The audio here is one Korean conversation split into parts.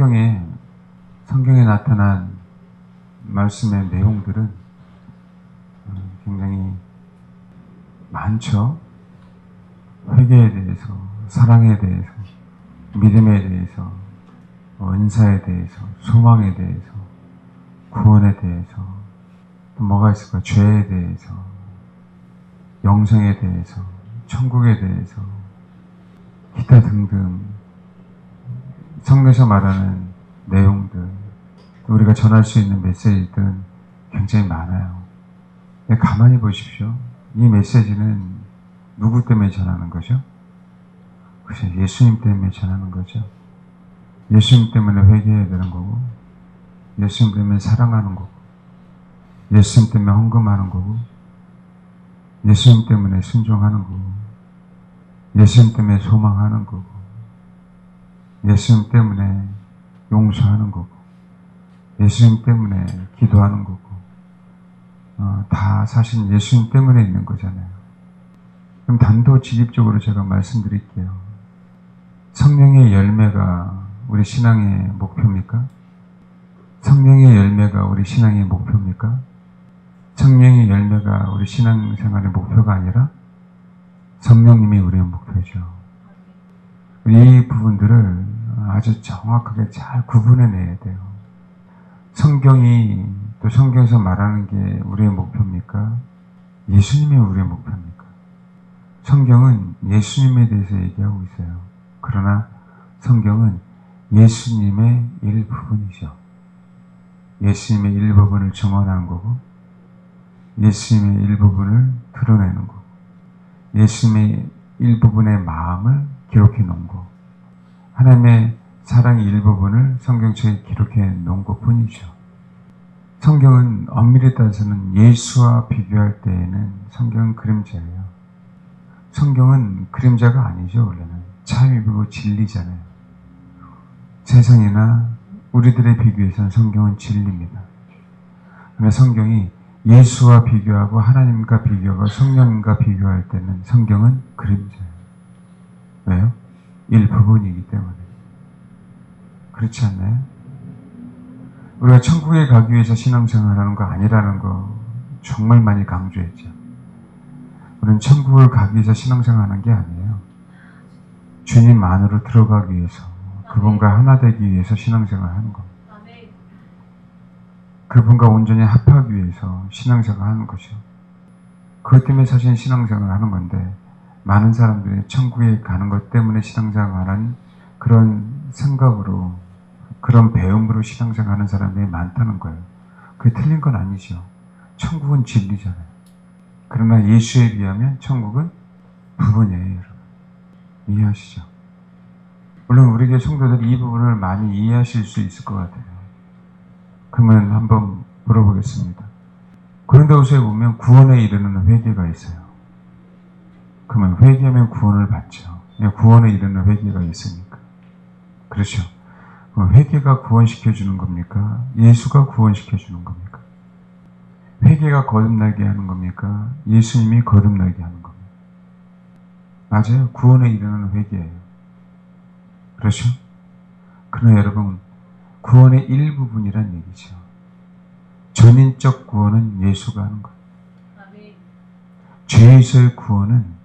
성경에 성경에 나타난 말씀의 내용들은 음, 굉장히 많죠. 회개에 대해서, 사랑에 대해서, 믿음에 대해서, 은사에 대해서, 소망에 대해서, 구원에 대해서, 또 뭐가 있을까? 죄에 대해서, 영생에 대해서, 천국에 대해서, 기타 등등 성경에서 말하는 내용들, 또 우리가 전할 수 있는 메시지들은 굉장히 많아요. 근데 가만히 보십시오. 이 메시지는 누구 때문에 전하는 거죠? 그죠? 예수님 때문에 전하는 거죠. 예수님 때문에 회개해야 되는 거고, 예수님 때문에 사랑하는 거고, 예수님 때문에 헌금하는 거고, 예수님 때문에 순종하는 거고, 예수님 때문에 소망하는 거고, 예수님 때문에 용서하는 거고, 예수님 때문에 기도하는 거고, 어, 다 사실 예수님 때문에 있는 거잖아요. 그럼 단도직입적으로 제가 말씀드릴게요. 성령의 열매가 우리 신앙의 목표입니까? 성령의 열매가 우리 신앙의 목표입니까? 성령의 열매가 우리 신앙생활의 목표가 아니라 성령님이 우리의 목표죠. 이 부분들을 아주 정확하게 잘 구분해내야 돼요. 성경이 또 성경에서 말하는 게 우리의 목표입니까? 예수님이 우리의 목표입니까? 성경은 예수님에 대해서 얘기하고 있어요. 그러나 성경은 예수님의 일부분이죠. 예수님의 일부분을 증언하는 거고, 예수님의 일부분을 드러내는 거고, 예수님의 일부분의 마음을 기록해 놓은 거. 하나님의 사랑의 일부분을 성경책에 기록해 놓은 것 뿐이죠. 성경은 엄밀히 따져서는 예수와 비교할 때에는 성경은 그림자예요. 성경은 그림자가 아니죠, 원래는. 참이고 진리잖아요. 세상이나 우리들의 비교에서는 성경은 진리입니다. 그러나 성경이 예수와 비교하고 하나님과 비교하고 성령과 비교할 때는 성경은 그림자예요. 왜요? 일부분이기 때문에. 그렇지 않나요? 우리가 천국에 가기 위해서 신앙생활하는 거 아니라는 거 정말 많이 강조했죠. 우리는 천국을 가기 위해서 신앙생활하는 게 아니에요. 주님 안으로 들어가기 위해서, 그분과 하나 되기 위해서 신앙생활하는 겁니다. 그분과 온전히 합하기 위해서 신앙생활 하는 거죠. 그것 때문에 사실 신앙생활 하는 건데, 많은 사람들이 천국에 가는 것 때문에 신앙생활하는 그런 생각으로, 그런 배움으로 신앙생활하는 사람들이 많다는 거예요. 그게 틀린 건 아니죠. 천국은 진리잖아요. 그러나 예수에 비하면 천국은 부분이에요, 여러분. 이해하시죠? 물론 우리 교회 성도들이 이 부분을 많이 이해하실 수 있을 것 같아요. 그러면 한번 물어보겠습니다. 고린도후서에 보면 구원에 이르는 회개가 있어요. 그러면 회개하면 구원을 받죠. 구원에 이르는 회개가 있으니까. 그렇죠. 회개가 구원시켜 주는 겁니까? 예수가 구원시켜 주는 겁니까? 회개가 거듭나게 하는 겁니까? 예수님이 거듭나게 하는 겁니까? 맞아요. 구원에 이르는 회개예요. 그렇죠? 그러나 여러분, 구원의 일부분이란 얘기죠. 전인적 구원은 예수가 하는 거예요. 죄에서의 구원은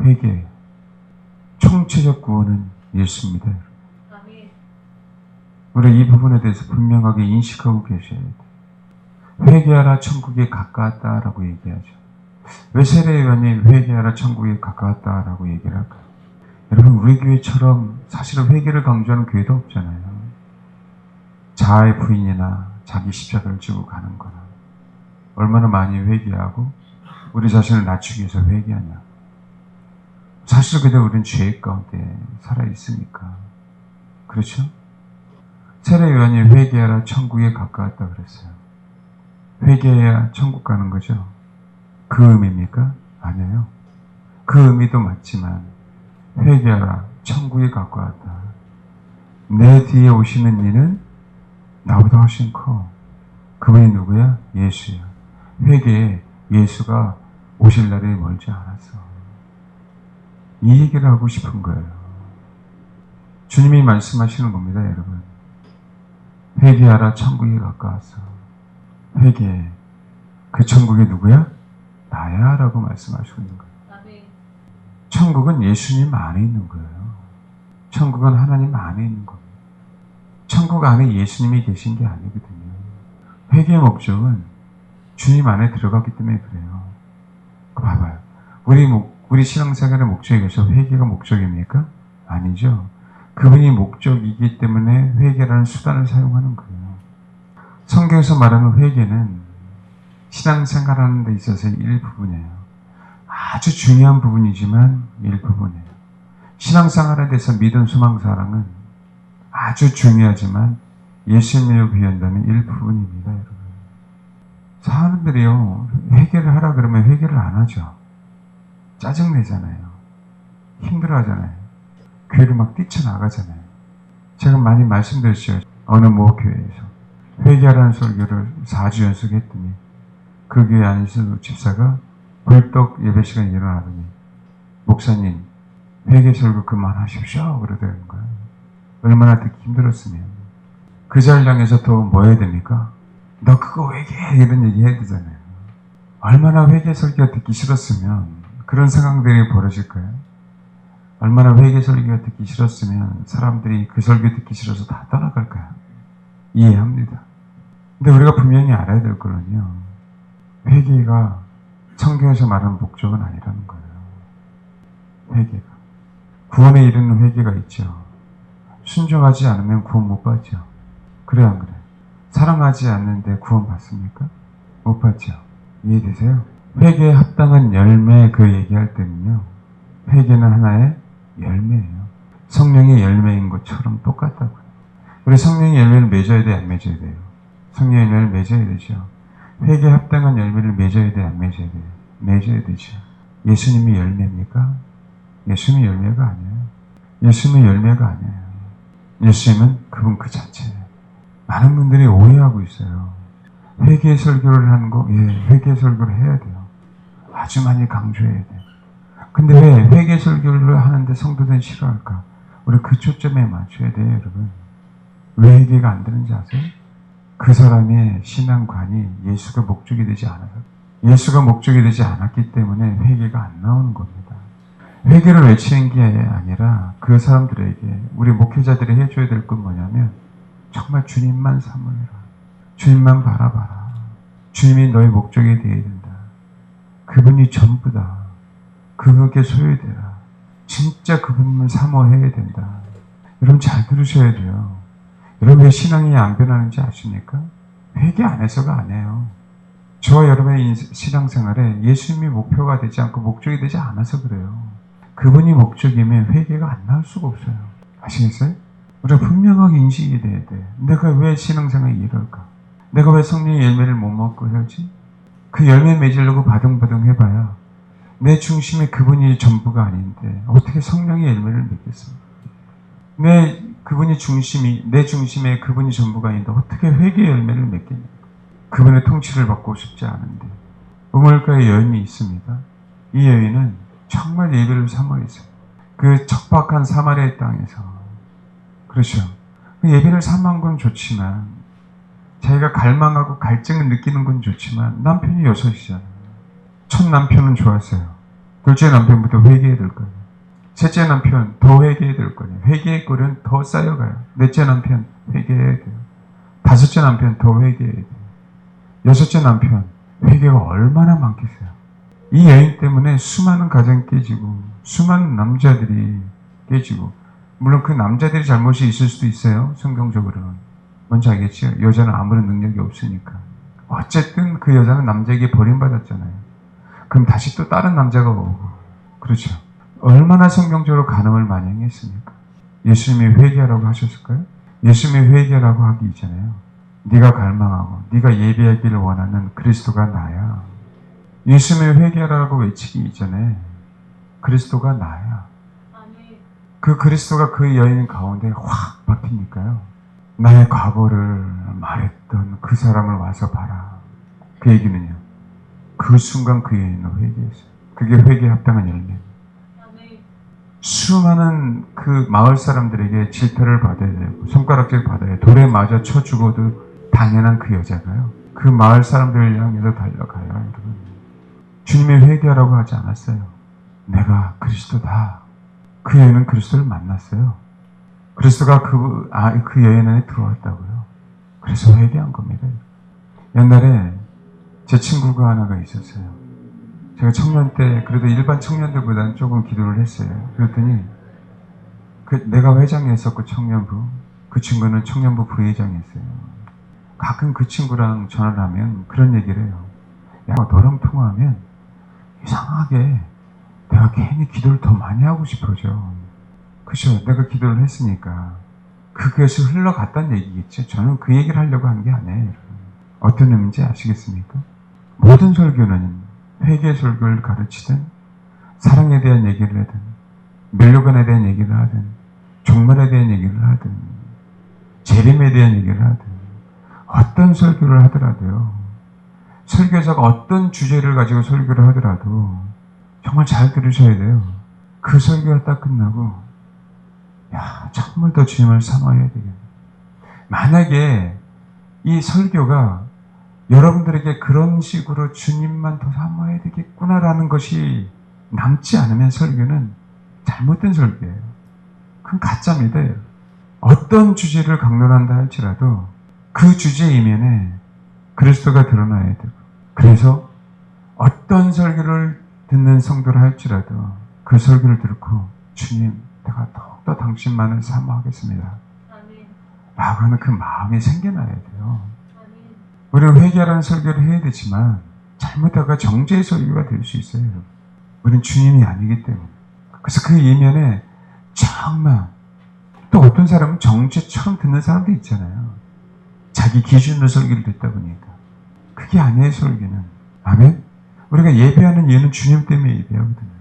회개예요. 총체적 구원은 예수입니다. 우리 이 부분에 대해서 분명하게 인식하고 계셔야 돼요. 회개하라 천국에 가까웠다라고 얘기하죠. 왜 세례요한이 회개하라 천국에 가까웠다라고 얘기를 할까요? 여러분 우리 교회처럼 사실은 회개를 강조하는 교회도 없잖아요. 자아의 부인이나 자기 십자가를 지고 가는 거나 얼마나 많이 회개하고 우리 자신을 낮추기 위해서 회개하냐. 사실 그대로 우리는 죄 가운데 살아 있으니까. 그렇죠? 세례 요한이 회개하라 천국에 가까웠다 그랬어요. 회개해야 천국 가는 거죠. 그 의미입니까? 아니에요. 그 의미도 맞지만 회개하라 천국에 가까웠다. 내 뒤에 오시는 이는 나보다 훨씬 커. 그분이 누구야? 예수야. 회개에 예수가 오실 날이 멀지 않았어. 이 얘기를 하고 싶은 거예요. 주님이 말씀하시는 겁니다, 여러분. 회개하라, 천국이 가까웠어. 회개. 그 천국이 누구야? 나야, 라고 말씀하시고 있는 거예요. 천국은 예수님 안에 있는 거예요. 천국은 하나님 안에 있는 겁니다. 천국 안에 예수님이 계신 게 아니거든요. 회개의 목적은 주님 안에 들어갔기 때문에 그래요. 그 봐봐요. 우리 목, 우리 신앙생활의 목적이 그래서 회개가 목적입니까? 아니죠. 그분이 목적이기 때문에 회개라는 수단을 사용하는 거예요. 성경에서 말하는 회개는 신앙생활하는 데 있어서 일부분이에요. 아주 중요한 부분이지만 일부분이에요. 신앙생활에 대해서 믿음, 소망, 사랑은 아주 중요하지만 예수님을 위한다는 일부분입니다, 여러분. 사람들이요, 회개를 하라 그러면 회개를 안 하죠. 짜증내잖아요. 힘들어 하잖아요. 교회를 막 뛰쳐나가잖아요. 제가 많이 말씀드렸죠. 어느 모 교회에서. 회개하라는 설교를 4주 연속 했더니 그 교회 안에서 집사가 벌떡 예배 시간에 일어나더니 목사님 회개 설교 그만하십시오 그러더라는 거예요. 얼마나 듣기 힘들었으면 그 자리장에서 또 뭐 해야 됩니까? 너 그거 회개해 이런 얘기 해야 되잖아요. 얼마나 회개 설교가 듣기 싫었으면 그런 상황들이 벌어질까요? 얼마나 회개 설교가 듣기 싫었으면 사람들이 그 설교 듣기 싫어서 다 떠나갈까요? 이해합니다. 근데 우리가 분명히 알아야 될 거는요. 회개가 성경에서 말하는 목적은 아니라는 거예요. 회개가. 구원에 이르는 회개가 있죠. 순종하지 않으면 구원 못 받죠. 그래 안 그래? 사랑하지 않는데 구원 받습니까? 못 받죠. 이해되세요? 회개에 합당한 열매 그 얘기할 때는요. 회개는 하나의 열매예요. 성령의 열매인 것처럼 똑같다고요. 우리 성령의 열매를 맺어야 돼, 안 맺어야 돼요? 성령의 열매를 맺어야 되죠. 회개에 합당한 열매를 맺어야 돼, 안 맺어야 돼요? 맺어야 되죠. 예수님이 열매입니까? 예수님이 열매가 아니에요. 예수님이 열매가 아니에요. 예수님은 그분 그 자체예요. 많은 분들이 오해하고 있어요. 회개 설교를 하는 거, 예, 회개 설교를 해야 돼요. 아주 많이 강조해야 돼요. 근데 왜 회개 설교를 하는데 성도들은 싫어할까? 우리 그 초점에 맞춰야 돼요, 여러분. 왜 회개가 안 되는지 아세요? 그 사람의 신앙관이 예수가 목적이 되지 않아서 예수가 목적이 되지 않았기 때문에 회개가 안 나오는 겁니다. 회개를 외치는 게 아니라 그 사람들에게 우리 목회자들이 해줘야 될 건 뭐냐면 정말 주님만 사모해라. 주님만 바라봐라. 주님이 너의 목적이 되어야 된다. 그분이 전부다. 그분께 소유되라. 진짜 그분만 사모해야 된다. 여러분 잘 들으셔야 돼요. 여러분 왜 신앙이 안 변하는지 아십니까? 회개 안 해서가 아니에요. 저와 여러분의 인- 신앙생활에 예수님이 목표가 되지 않고 목적이 되지 않아서 그래요. 그분이 목적이면 회개가 안 나올 수가 없어요. 아시겠어요? 우리가 분명하게 인식이 돼야 돼. 내가 왜 신앙생활이 이럴까? 내가 왜 성령의 열매를 못 먹고 살지? 그 열매 맺으려고 바둥바둥 해봐야 내 중심에 그분이 전부가 아닌데 어떻게 성령의 열매를 맺겠습니까? 내 그분이 중심이 내 중심에 그분이 전부가 아닌데 어떻게 회개 열매를 맺겠냐? 그분의 통치를 받고 싶지 않은데 우물가에 여인이 있습니다. 이 여인은 정말 예배를 사모했어요. 그 척박한 사마리아 땅에서 그렇죠. 그 예배를 사모한 건 좋지만 자기가 갈망하고 갈증을 느끼는 건 좋지만 남편이 여섯이잖아요. 첫 남편은 좋았어요. 둘째 남편부터 회개해야 될 거예요. 셋째 남편 더 회개해야 될 거예요. 회개의 꼴은 더 쌓여가요. 넷째 남편 회개해야 돼요. 다섯째 남편 더 회개해야 돼요. 여섯째 남편 회개가 얼마나 많겠어요. 이 여인 때문에 수많은 가정이 깨지고 수많은 남자들이 깨지고 물론 그 남자들이 잘못이 있을 수도 있어요. 성경적으로는. 뭔지 알겠죠? 여자는 아무런 능력이 없으니까. 어쨌든 그 여자는 남자에게 버림받았잖아요. 그럼 다시 또 다른 남자가 오고. 그렇죠. 얼마나 성경적으로 간음을 많이 행했습니까? 예수님이 회개하라고 하셨을까요? 예수님이 회개하라고 하기 이전에요. 네가 갈망하고 네가 예배하기를 원하는 그리스도가 나야. 예수님이 회개하라고 외치기 이전에 그리스도가 나야. 그 그리스도가 그 여인 가운데 확 박히니까요. 나의 과거를 말했던 그 사람을 와서 봐라. 그 얘기는요. 그 순간 그 여인은 회개했어요. 그게 회개에 합당한 열매. 수많은 그 마을 사람들에게 질타를 받아야 되고 손가락질 받아야 돼. 돌에 맞아 쳐 죽어도 당연한 그 여자가요. 그 마을 사람들을 향해서 달려가요. 여러분. 주님이 회개하라고 하지 않았어요. 내가 그리스도다. 그 여인은 그리스도를 만났어요. 그리스도가 그, 아, 그 여인 안에 들어왔다고요. 그래서 회개한 겁니다. 옛날에 제 친구가 하나가 있었어요. 제가 청년 때 그래도 일반 청년들보다는 조금 기도를 했어요. 그랬더니 그 내가 회장이었었고 청년부 그 친구는 청년부 부회장이었어요. 가끔 그 친구랑 전화를 하면 그런 얘기를 해요. 야 너랑 통화하면 이상하게 내가 괜히 기도를 더 많이 하고 싶어져. 그죠? 내가 기도를 했으니까 그것이 흘러갔다는 얘기겠죠. 저는 그 얘기를 하려고 한 게 아니에요. 어떤 의미인지 아시겠습니까? 모든 설교는 회개 설교를 가르치든 사랑에 대한 얘기를 하든 멸류관에 대한 얘기를 하든 종말에 대한 얘기를 하든 재림에 대한 얘기를 하든 어떤 설교를 하더라도요 설교자가 어떤 주제를 가지고 설교를 하더라도 정말 잘 들으셔야 돼요 그 설교가 딱 끝나고 야 정말 더 주님을 사모해야 되겠네 만약에 이 설교가 여러분들에게 그런 식으로 주님만 더 사모해야 되겠구나라는 것이 남지 않으면 설교는 잘못된 설교예요. 그건 가짜입니다. 어떤 주제를 강론한다 할지라도 그 주제 이면에 그리스도가 드러나야 되고 그래서 어떤 설교를 듣는 성도를 할지라도 그 설교를 듣고 주님 내가 더 욱더 당신만을 사모하겠습니다. 라고 하는 그 마음이 생겨나야 돼요. 우리는 회개하라는 설교를 해야 되지만 잘못하가 정죄의 설교가 될 수 있어요. 우리는 주님이 아니기 때문에. 그래서 그 이면에 정말 또 어떤 사람은 정죄처럼 듣는 사람도 있잖아요. 자기 기준으로 설교를 듣다 보니까. 그게 아니에요, 설교는. 아멘? 우리가 예배하는 이유는 주님 때문에 예배하거든요.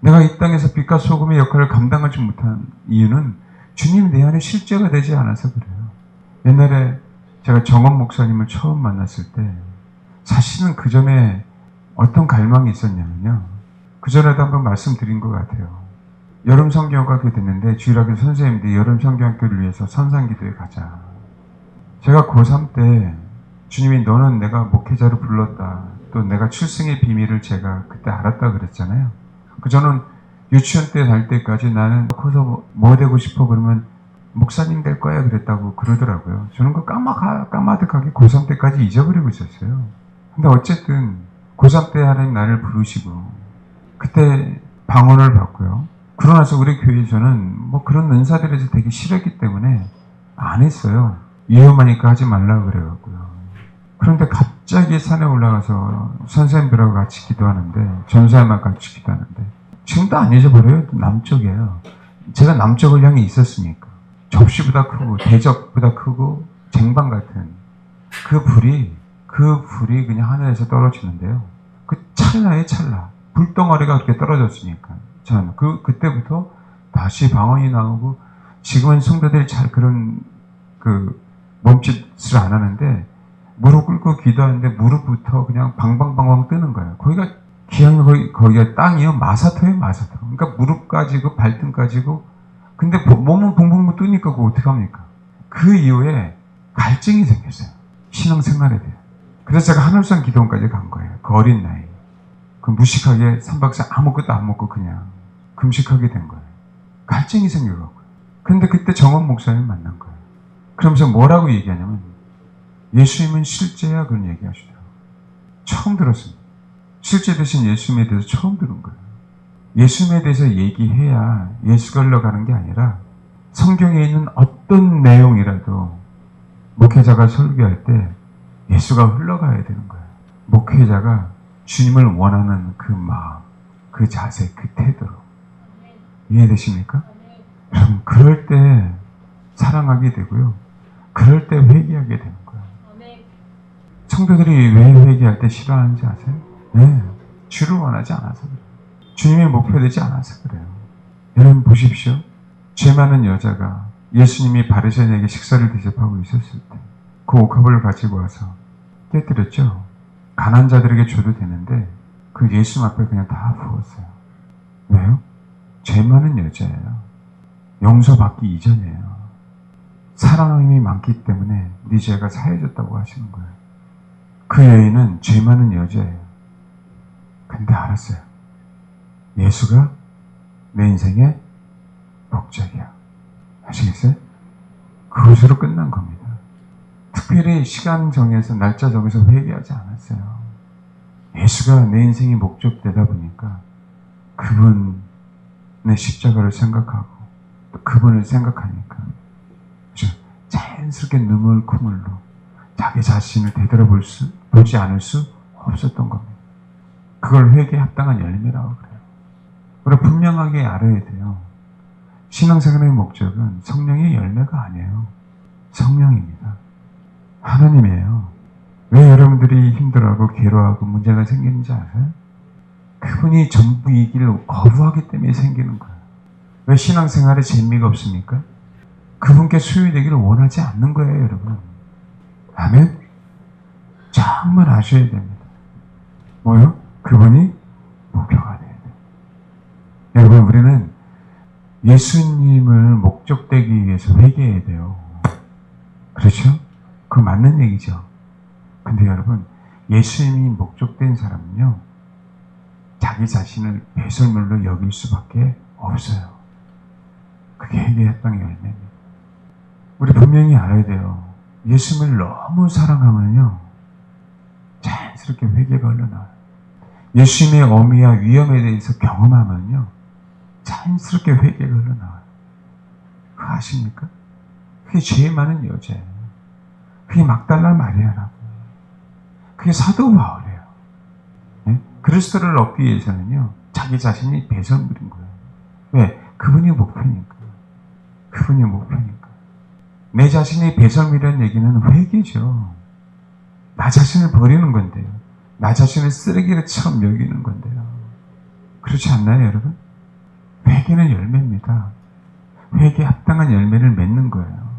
내가 이 땅에서 빛과 소금의 역할을 감당하지 못한 이유는 주님이 내 안에 실제가 되지 않아서 그래요. 옛날에 제가 정원 목사님을 처음 만났을 때 사실은 그 전에 어떤 갈망이 있었냐면요. 그 전에도 한번 말씀드린 것 같아요. 여름 성경학교 됐는데 주일학교 선생님들이 여름 성경학교를 위해서 선상기도에 가자. 제가 고3 때 주님이 너는 내가 목회자로 불렀다. 또 내가 출생의 비밀을 제가 그때 알았다 그랬잖아요. 그 저는 유치원 때 갈 때까지 나는 커서 뭐 되고 싶어 그러면 목사님 될 거야 그랬다고 그러더라고요. 저는 그 까마, 까마득하게 고3 때까지 잊어버리고 있었어요. 근데 어쨌든 고3 때 하나님 나를 부르시고 그때 방언을 받고요. 그러고 나서 우리 교회에서는 뭐 그런 은사들에서 되게 싫었기 때문에 안 했어요. 위험하니까 하지 말라 그래갖고요. 그런데 갑자기 산에 올라가서 선생님들하고 같이 기도하는데 전사님하고 같이 기도하는데 지금도 안 잊어버려요. 남쪽이에요. 제가 남쪽을 향해 있었으니까 접시보다 크고 대적보다 크고 쟁반 같은 그 불이 그 불이 그냥 하늘에서 떨어지는데요. 그 찰나의 찰나 불덩어리가 그렇게 떨어졌으니까 저는 그 그때부터 다시 방언이 나오고 지금은 성도들이 잘 그런 그 몸짓을 안 하는데 무릎 꿇고 기도하는데 무릎부터 그냥 방방방방 뜨는 거예요. 거기가 기왕 거기 거기가 땅이요 마사토예요 마사토. 그러니까 무릎까지고 발등까지고 근데 몸은 붕붕붕 뜨니까 그거 어떻게 합니까? 그 이후에 갈증이 생겼어요. 신앙생활에 대해. 그래서 제가 하늘산 기도원까지 간 거예요. 그 어린 나이. 그 무식하게 3박사 아무것도 안 먹고 그냥 금식하게 된 거예요. 갈증이 생겨갖고요. 근데 그때 정원 목사님 만난 거예요. 그러면서 뭐라고 얘기하냐면 예수님은 실제야 그런 얘기하시더라고요. 처음 들었습니다. 실제 되신 예수님에 대해서 처음 들은 거예요. 예수님에 대해서 얘기해야 예수가 흘러가는 게 아니라 성경에 있는 어떤 내용이라도 목회자가 설교할 때 예수가 흘러가야 되는 거예요. 목회자가 주님을 원하는 그 마음, 그 자세, 그 태도로. 이해되십니까? 그럼 그럴 때 사랑하게 되고요. 그럴 때 회개하게. 아멘. 성도들이 왜 회개할 때 싫어하는지 아세요? 네. 주를 원하지 않아서 그래요. 주님의 목표되지 않아서 그래요. 여러분 보십시오. 죄 많은 여자가 예수님이 바리새인에게 식사를 대접하고 있었을 때 그 옥합을 가지고 와서 깨뜨렸죠. 가난 자들에게 줘도 되는데 그 예수님 앞에 그냥 다 부었어요. 왜요? 죄 많은 여자예요. 용서받기 이전이에요. 사랑함이 많기 때문에 네 죄가 사해졌다고 하시는 거예요. 그 여인은 죄 많은 여자예요. 근데 알았어요. 예수가 내 인생의 목적이야. 아시겠어요? 그것으로 끝난 겁니다. 특별히 시간 정해서 날짜 정해서 회개하지 않았어요. 예수가 내 인생의 목적되다 보니까 그분의 십자가를 생각하고 또 그분을 생각하니까 자연스럽게 눈물 콧물로 자기 자신을 되돌아볼 수 보지 않을 수 없었던 겁니다. 그걸 회개에 합당한 열매라고 그래요. 우리가 분명하게 알아야 돼요. 신앙생활의 목적은 성령의 열매가 아니에요. 성령입니다. 하나님이에요. 왜 여러분들이 힘들어하고 괴로워하고 문제가 생기는지 아세요? 그분이 전부이기를 거부하기 때문에 생기는 거예요. 왜 신앙생활에 재미가 없습니까? 그분께 소유되기를 원하지 않는 거예요, 여러분. 아멘? 정말 아셔야 됩니다. 뭐요? 그분이 목표가 돼야 돼요. 여러분, 우리는 예수님을 목적되기 위해서 회개해야 돼요. 그렇죠? 그 맞는 얘기죠. 근데 여러분, 예수님이 목적된 사람은요, 자기 자신을 배설물로 여길 수밖에 없어요. 그게 회개했던 열매입니다. 우리 분명히 알아야 돼요. 예수님을 너무 사랑하면요, 자연스럽게 회개가 흘러나와요. 예수님의 어미와 위험에 대해서 경험하면요, 자연스럽게 회개가 흘러나와요. 그거 아십니까? 그게 죄 많은 여자예요. 그게 막달라 마리아라고. 그게 사도 바울이에요. 네? 그리스도를 얻기 위해서는요, 자기 자신이 배설물인 거예요. 왜? 그분이 목표니까. 그분이 목표니까. 내 자신이 배설물이라는 얘기는 회개죠. 나 자신을 버리는 건데요. 나 자신을 쓰레기처럼 여기는 건데요. 그렇지 않나요, 여러분? 회개는 열매입니다. 회개에 합당한 열매를 맺는 거예요.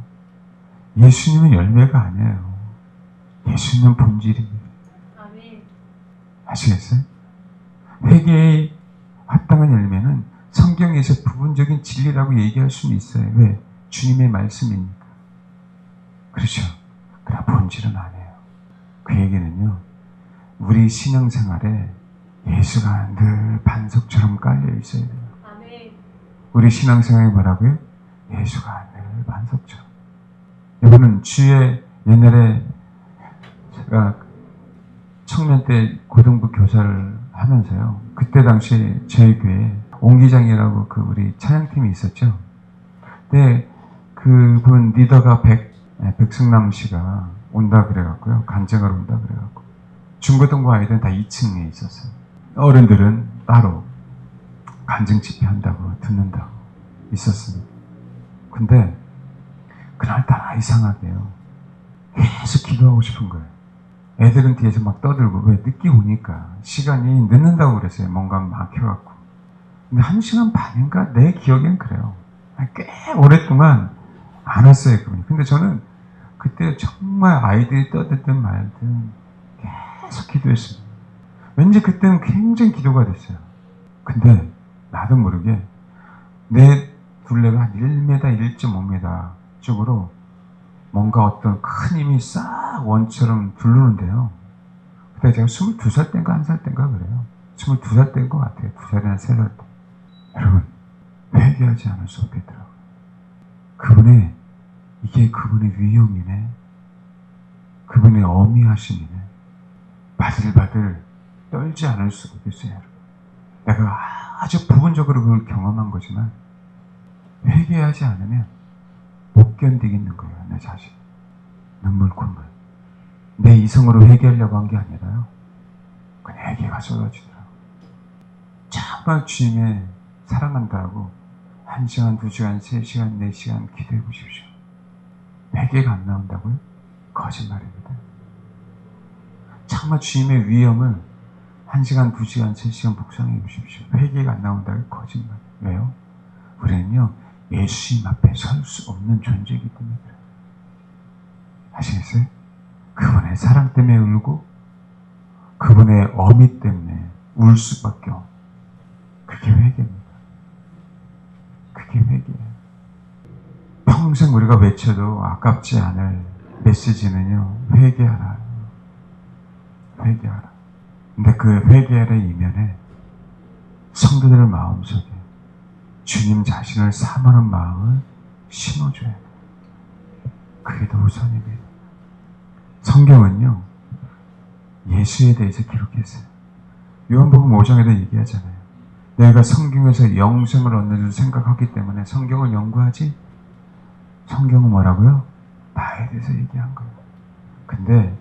예수님은 열매가 아니에요. 예수님은 본질입니다. 아시겠어요? 회개에 합당한 열매는 성경에서 부분적인 진리라고 얘기할 수는 있어요. 왜? 주님의 말씀이니까. 그렇죠. 그러나 본질은 아니에요. 그 얘기는요, 우리 신앙생활에 예수가 늘 반석처럼 깔려 있어야 돼요. 우리 신앙생활이 뭐라고요? 예수가 늘 반석처럼. 이거는 주의 옛날에 제가 청년 때 고등부 교사를 하면서요. 그때 당시 저희 교회에 옹기장이라고 그 우리 찬양팀이 있었죠. 근데 그분 리더가 백, 네, 백승남 씨가 온다 그래갖고요. 간증하러 온다 그래갖고. 중고등부 아이들은 다 2층에 있었어요. 어른들은 따로 간증 집회 한다고 듣는다고 있었습니다. 근데 그날따라 이상하게요. 계속 기도하고 싶은 거예요. 애들은 뒤에서 막 떠들고 왜 늦게 오니까 시간이 늦는다고 그랬어요. 뭔가 막혀갖고. 근데 한 시간 반인가 내 기억엔 그래요. 꽤 오랫동안 안 왔어요 그분이. 근데 저는 그때 정말 아이들이 떠들든 말든 계속 기도했습니다. 왠지 그때는 굉장히 기도가 됐어요. 근데 나도 모르게 내 둘레가 한 1m, 1.5m 쪽으로 뭔가 어떤 큰 힘이 싹 원처럼 두르는데요. 그때 제가 22살 때인가 1살 때인가 그래요. 22살 때인 것 같아요. 2살이나 3살 때. 여러분, 회개하지 않을 수 없겠더라고요. 그분의, 이게 그분의 위엄이네. 그분의 어미하심이네. 바들바들 떨지 않을 수 없겠어요, 여러분. 내가 아주 부분적으로 그걸 경험한 거지만, 회개하지 않으면 못 견디겠는 거예요, 내 자신. 눈물, 콧물. 내 이성으로 회개하려고 한 게 아니라요. 그냥 회개가 쏟아지더라고. 정말 주님의 사랑한다고 한 시간, 두 시간, 세 시간, 네 시간 기도해 보십시오. 회개가 안 나온다고요? 거짓말입니다. 정말 주님의 위엄을 한 시간, 두 시간, 세 시간 묵상해 보십시오. 회개가 안 나온다고 거짓말. 왜요? 우리는요, 예수님 앞에 설 수 없는 존재이기 때문에 그래요. 아시겠어요? 그분의 사랑 때문에 울고, 그분의 어미 때문에 울 수밖에 없는. 그게 회개입니다. 그게 회개예요. 평생 우리가 외쳐도 아깝지 않을 메시지는요, 회개하라. 회개하라. 근데 그 회개하라의 이면에 성도들 마음속에 주님 자신을 사모하는 마음을 심어줘야 돼요. 그게 더 우선입니다. 성경은요, 예수에 대해서 기록했어요. 요한복음 5장에도 얘기하잖아요. 내가 성경에서 영생을 얻는 줄 생각하기 때문에 성경을 연구하지? 성경은 뭐라고요? 나에 대해서 얘기한 거예요. 근데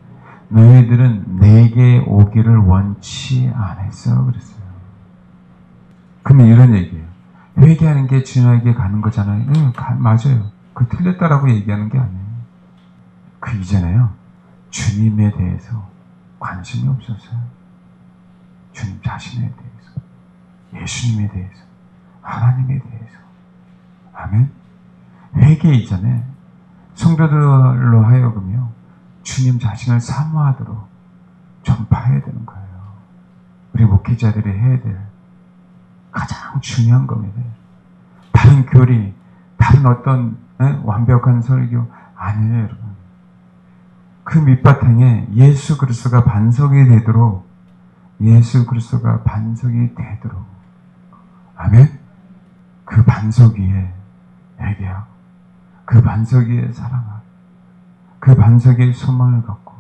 너희들은 내게 오기를 원치 않았어. 그랬어요. 그러면 이런 얘기예요. 회개하는 게 주님에게 가는 거잖아요. 응, 가- 맞아요. 그 틀렸다라고 얘기하는 게 아니에요. 그 이전에요. 주님에 대해서 관심이 없었어요. 주님 자신에 대해서, 예수님에 대해서, 하나님에 대해서. 아멘. 회개 이전에 성도들로 하여금요, 주님 자신을 사모하도록 전파해야 되는 거예요. 우리 목회자들이 해야 될 가장 중요한 겁니다. 다른 교리, 다른 어떤 예? 완벽한 설교 아니에요, 여러분. 그 밑바탕에 예수 그리스도가 반석이 되도록 예수 그리스도가 반석이 되도록 아멘. 그 반석 위에 회개하고 그 반석 위에 사랑하고 그 반석 위에 소망을 갖고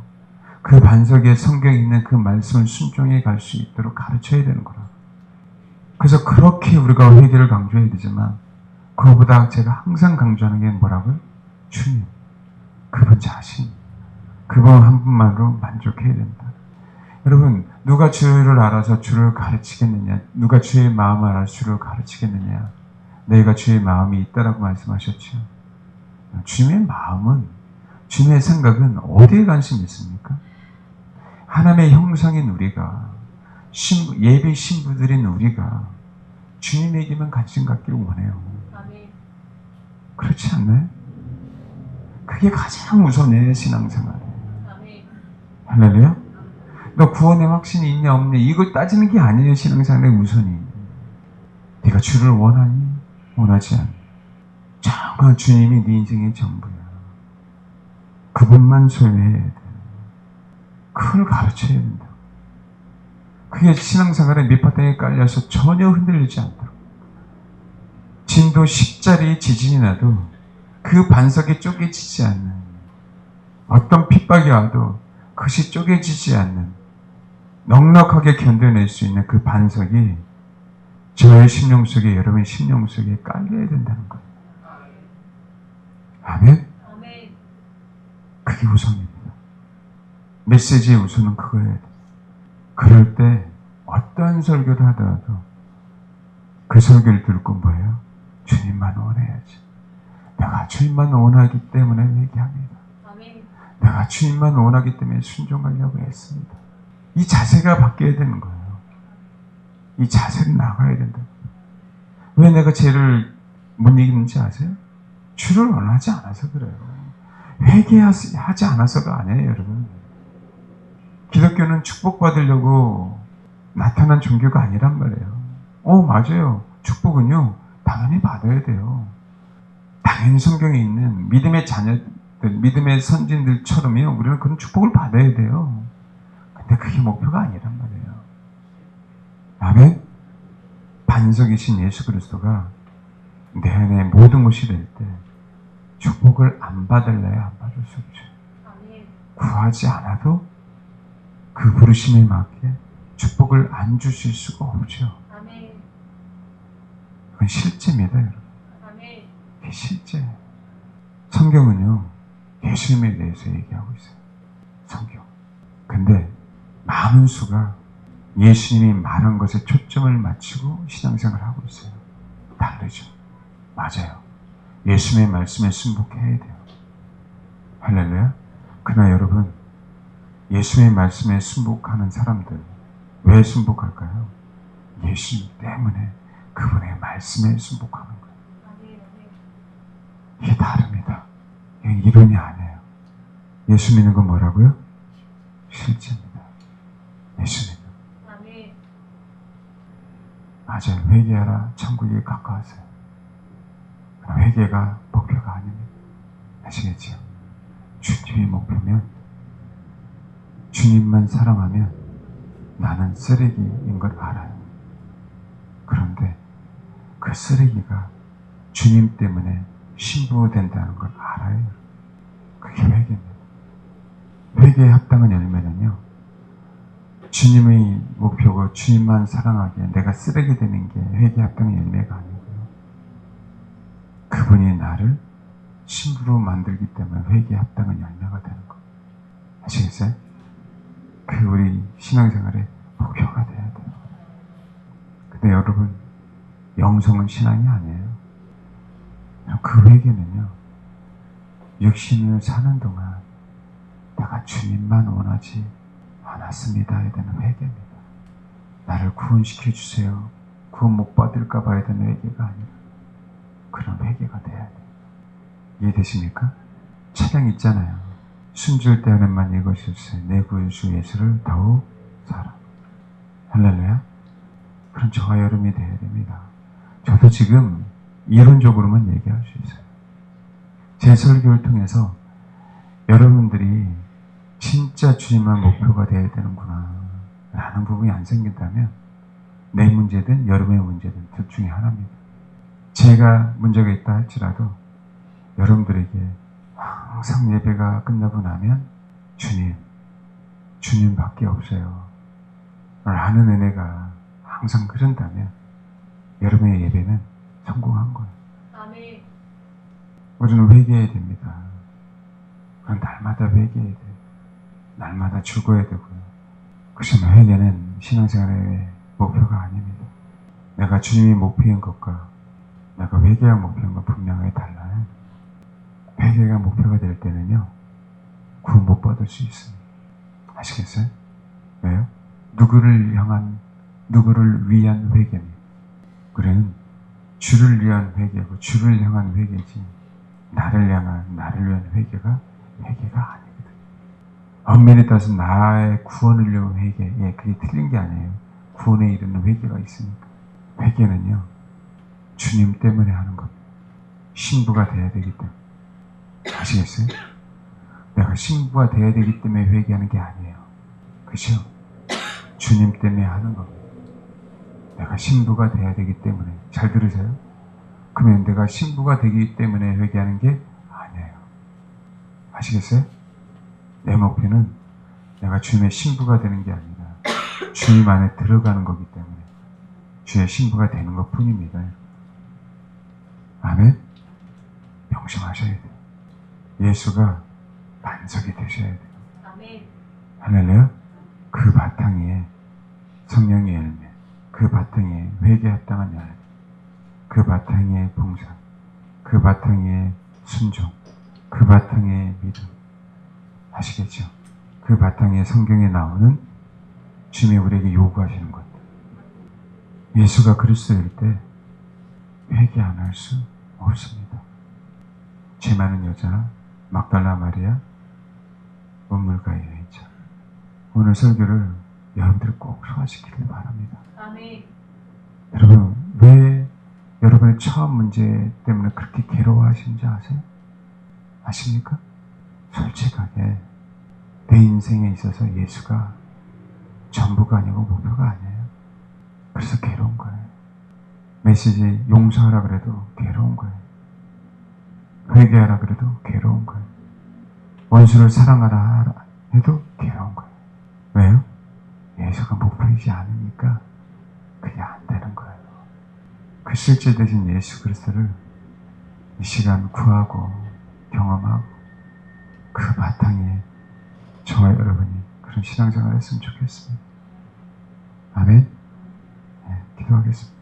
그 반석 위에 성경에 있는 그 말씀을 순종해 갈 수 있도록 가르쳐야 되는 거라. 그래서 그렇게 우리가 회개를 강조해야 되지만 그거보다 제가 항상 강조하는 게 뭐라고요? 주님. 그분 자신. 그분 한 분만으로 만족해야 된다. 여러분, 누가 주를 알아서 주를 가르치겠느냐? 누가 주의 마음을 알아서 주를 가르치겠느냐? 너희가 주의 마음이 있다라고 말씀하셨죠. 주님의 마음은, 주님의 생각은 어디에 관심이 있습니까? 하나님의 형상인 우리가, 신부, 예배 신부들인 우리가 주님에게만 관심 갖기를 원해요. 그렇지 않나요? 그게 가장 우선해, 신앙생활. 아멘. 할렐루야? 너 구원의 확신이 있냐 없냐 이걸 따지는 게 아니에요 신앙생활의 우선이 네가 주를 원하니 원하지 않니 정말 주님이 네 인생의 전부야. 그분만 소유해야 돼. 그걸 가르쳐야 된다. 그게 신앙생활의 밑바탕에 깔려서 전혀 흔들리지 않도록. 진도 10짜리 지진이 나도 그 반석에 쪼개지지 않는 어떤 핍박이 와도 그것이 쪼개지지 않는 넉넉하게 견뎌낼 수 있는 그 반석이 저의 심령 속에 여러분의 심령 속에 깔려야 된다는 거예요. 아멘. 그게 우선입니다. 메시지의 우선은 그거예요. 그럴 때 어떠한 설교를 하더라도 그 설교를 듣고 뭐예요? 주님만 원해야지. 내가 주님만 원하기 때문에. 아멘. 내가 주님만 원하기 때문에 순종하려고 했습니다. 이 자세가 바뀌어야 되는 거예요. 이 자세를 나가야 된다. 왜 내가 죄를 못 이기는지 아세요? 주를 원하지 않아서 그래요. 회개하지 않아서가 아니에요, 여러분. 기독교는 축복받으려고 나타난 종교가 아니란 말이에요. 어, 맞아요. 축복은요, 당연히 받아야 돼요. 당연히 성경에 있는 믿음의 자녀들, 믿음의 선진들처럼요, 우리는 그런 축복을 받아야 돼요. 근데 그게 목표가 아니란 말이에요. 아멘? 반석이신 예수 그리스도가 내 안에 모든 것이 될 때 축복을 안 받을래야 안 받을 수 없죠. 구하지 않아도 그 부르심에 맞게 축복을 안 주실 수가 없죠. 그건 실제입니다, 여러분. 그게 실제. 성경은요, 예수님에 대해서 얘기하고 있어요. 성경. 근데 많은 수가 예수님이 말한 것에 초점을 맞추고 신앙생활을 하고 있어요. 다르죠. 맞아요. 예수님의 말씀에 순복해야 돼요. 할렐루야. 그러나 여러분, 예수님의 말씀에 순복하는 사람들, 왜 순복할까요? 예수님 때문에 그분의 말씀에 순복하는 거예요. 이게 다릅니다. 이건 이론이 아니에요. 예수 믿는 건 뭐라고요? 실제입니다. 예수 믿는. 맞아요. 회개하라. 천국이 가까웠어요. 회개가 목표가 아닙니다. 아시겠죠? 주님이 목표면 주님만 사랑하면 나는 쓰레기인 걸 알아요. 그런데 그 쓰레기가 주님 때문에 신부된다는 걸 알아요. 그게 회개입니다. 회개에 합당한 열매는요. 주님의 목표고 주님만 사랑하기에 내가 쓰레기 되는 게 회개에 합당한 열매가 아니고요. 그분이 나를 신부로 만들기 때문에 회개에 합당한 열매가 되는 거. 아시겠어요? 그 우리 신앙생활의 목표가 돼야 돼요. 근데 여러분, 영성은 신앙이 아니에요. 그 회개는요, 육신을 사는 동안 내가 주님만 원하지 않았습니다에 대한 회개입니다. 나를 구원시켜 주세요. 구원 못 받을까 봐야 되는 회개가 아니라 그런 회개가 돼야 돼요. 이해되십니까? 찬양 있잖아요. 순줄 때 하는만 이것일세 내 구주 예수를 더욱 사랑. 할렐루야. 그런 저와 여러분이 되어야 됩니다. 저도 지금 이론적으로만 얘기할 수 있어요. 제 설교를 통해서 여러분들이 진짜 주님만 목표가 되어야 되는구나 라는 부분이 안 생긴다면 내 문제든 여러분의 문제든 둘 중에 하나입니다. 제가 문제가 있다 할지라도 여러분들에게 항상 예배가 끝나고 나면 주님, 주님밖에 없어요. 라는 은혜가 항상 흐른다면 여러분의 예배는 성공한 거예요. 아멘. 우리는 회개해야 됩니다. 그건 날마다 회개해야 돼요. 날마다 죽어야 되고요. 그렇지만 회개는 신앙생활의 목표가 아닙니다. 내가 주님이 목표인 것과 내가 회개가 목표인 것 분명히 달라요. 회개가 목표가 될 때는요, 구원 못 받을 수 있습니다. 아시겠어요? 왜요? 누구를 향한, 누구를 위한 회개입니다. 그는 주를 위한 회개고 주를 향한 회개지 나를 향한 나를 위한 회개가 회개가 아니거든. 엄밀히 따서 나의 구원을 위한 회개, 예, 그게 틀린 게 아니에요. 구원에 이르는 회개가 있으니까. 회개는요, 주님 때문에 하는 것. 신부가 돼야 되기 때문에. 아시겠어요? 내가 신부가 돼야 되기 때문에 회개하는 게 아니에요. 그죠? 주님 때문에 하는 겁니다. 내가 신부가 돼야 되기 때문에. 잘 들으세요? 그러면 내가 신부가 되기 때문에 회개하는 게 아니에요. 아시겠어요? 내 목표는 내가 주님의 신부가 되는 게 아니라 주님 안에 들어가는 거기 때문에 주의 신부가 되는 것 뿐입니다. 아멘? 명심하셔야 돼요. 예수가 반석이 되셔야 돼요. 아멘. 할렐루야? 그 바탕 위에 성령의 열매, 그 바탕 위에 회개에 합당한 열매, 그 바탕 위에 봉사, 그 바탕 위에 순종, 그 바탕 위에 믿음. 아시겠죠? 그 바탕 위에 성경에 나오는 주님이 우리에게 요구하시는 것들. 예수가 그리스도일 때 회개 안 할 수 없습니다. 죄 많은 여자 막달라 마리아 우물가에 있죠. 오늘 설교를 여러분들 꼭 소화시키길 바랍니다. 아멘. 여러분, 왜 여러분의 처음 문제 때문에 그렇게 괴로워하시는지 아세요? 아십니까? 솔직하게 내 인생에 있어서 예수가 전부가 아니고 목표가 아니에요. 그래서 괴로운 거예요. 메시지 용서하라 그래도 괴로운 거예요. 회개하라 그래도 괴로운 거예요. 원수를 사랑하라 해도 괴로운 거예요. 왜요? 예수가 목표이지 않으니까 그게 안 되는 거예요. 그 실제 되신 예수 그리스도를 이 시간 구하고 경험하고 그 바탕에 저와 여러분이 그런 신앙생활을 했으면 좋겠습니다. 아멘. 네, 기도하겠습니다.